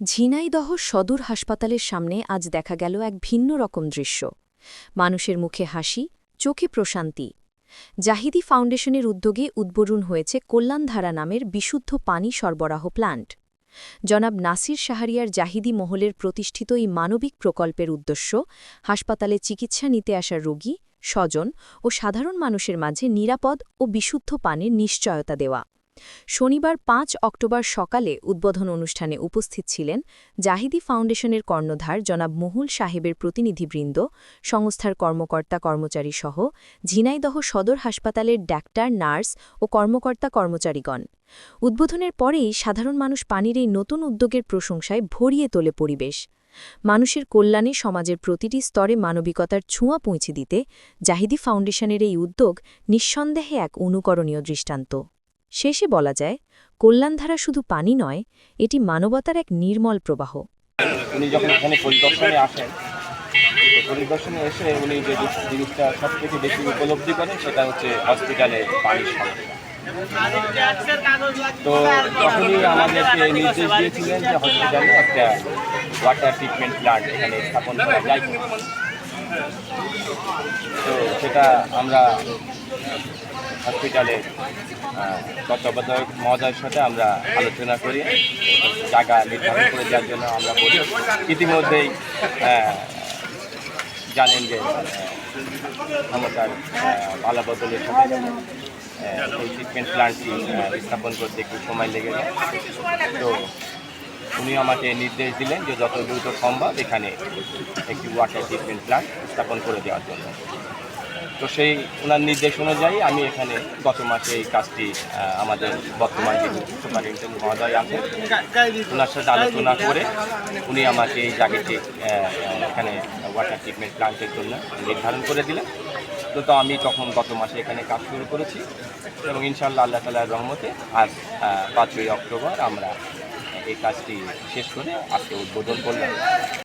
ঝিনাইদহ সদর হাসপাতালের সামনে আজ দেখা গেল এক ভিন্ন রকম দৃশ্য। মানুষের মুখে হাসি, চোখে প্রশান্তি। জাহিদি ফাউন্ডেশনের উদ্যোগে উদ্বোধন হয়েছে কল্যাণধারা নামের বিশুদ্ধ পানি সরবরাহ প্লান্ট। জনাব নাসির শাহরিয়ার জাহিদি মহলের প্রতিষ্ঠিত এই মানবিক প্রকল্পের উদ্দেশ্য, হাসপাতালে চিকিৎসা নিতে আসা রোগী, স্বজন ও সাধারণ মানুষের মাঝে নিরাপদ ও বিশুদ্ধ পানির নিশ্চয়তা দেওয়া। শনিবার পাঁচ অক্টোবর সকালে উদ্বোধন অনুষ্ঠানে উপস্থিত ছিলেন জাহিদি ফাউন্ডেশনের কর্ণধার জনাব মহুল সাহেবের প্রতিনিধিবৃন্দ, সংস্থার কর্মকর্তা কর্মচারী সহ ঝিনাইদহ সদর হাসপাতালের ডাক্তার, নার্স ও কর্মকর্তা কর্মচারীগণ। উদ্বোধনের পরেই সাধারণ মানুষ পানির এই নতুন উদ্যোগের প্রশংসায় ভরিয়ে তোলে পরিবেশ। মানুষের কল্যাণে সমাজের প্রতিটি স্তরে মানবিকতার ছোঁয়া পৌঁছে দিতে জাহিদি ফাউন্ডেশনের এই উদ্যোগ নিঃসন্দেহে এক অনুকরণীয় দৃষ্টান্ত। শেষে বলা যায়, কল্যাণধারা শুধু পানি নয়, এটি মানবতার এক নির্মল প্রবাহ। পরিদর্শনে আসেন এসে উনি যে জিনিসটা সব থেকে বেশি উপলব্ধি করেন, সেটা হচ্ছে হসপিটালে পানির সমস্যা। তো তখনই আমাদেরকে নির্দেশ দিয়েছিলেন যে হসপিটালে একটা ওয়াটার ট্রিটমেন্ট প্ল্যান্ট এখানে স্থাপন করা যায় তো সেটা আমরা হসপিটালে তত্ত্বাবধায়ক মহোদয়ের সাথে আমরা আলোচনা করি জায়গা নির্ধারণ করে দেওয়ার জন্য আমরা বলি। ইতিমধ্যেই জানেন যে ক্ষমতার পালা বদলের সাথে এই ট্রিটমেন্ট প্ল্যান্টটি স্থাপন করতে একটু সময় লেগে যায়। তো উনি আমাকে নির্দেশ দিলেন যে যত দ্রুত সম্ভব এখানে একটি ওয়াটার ট্রিটমেন্ট প্ল্যান্ট স্থাপন করে দেওয়ার জন্য। তো সেই ওনার নির্দেশ অনুযায়ী আমি এখানে গত মাসে এই কাজটি আমাদের বর্তমান যিনি সুপারিনটেন্ডেন্ট মহোদয় আছেন, ওনার সাথে আলোচনা করে উনি আমাকে এই জায়গাটি এখানে ওয়াটার ট্রিটমেন্ট প্লান্টের জন্য নির্ধারণ করে দিলেন। তো তো আমি তখন গত মাসে এখানে কাজ শুরু করেছি এবং ইনশাআল্লাহ আল্লাহ তালার রহমতে আজ পাঁচই অক্টোবর আমরা এই কাজটি শেষ করে আজকে উদ্বোধন করলাম।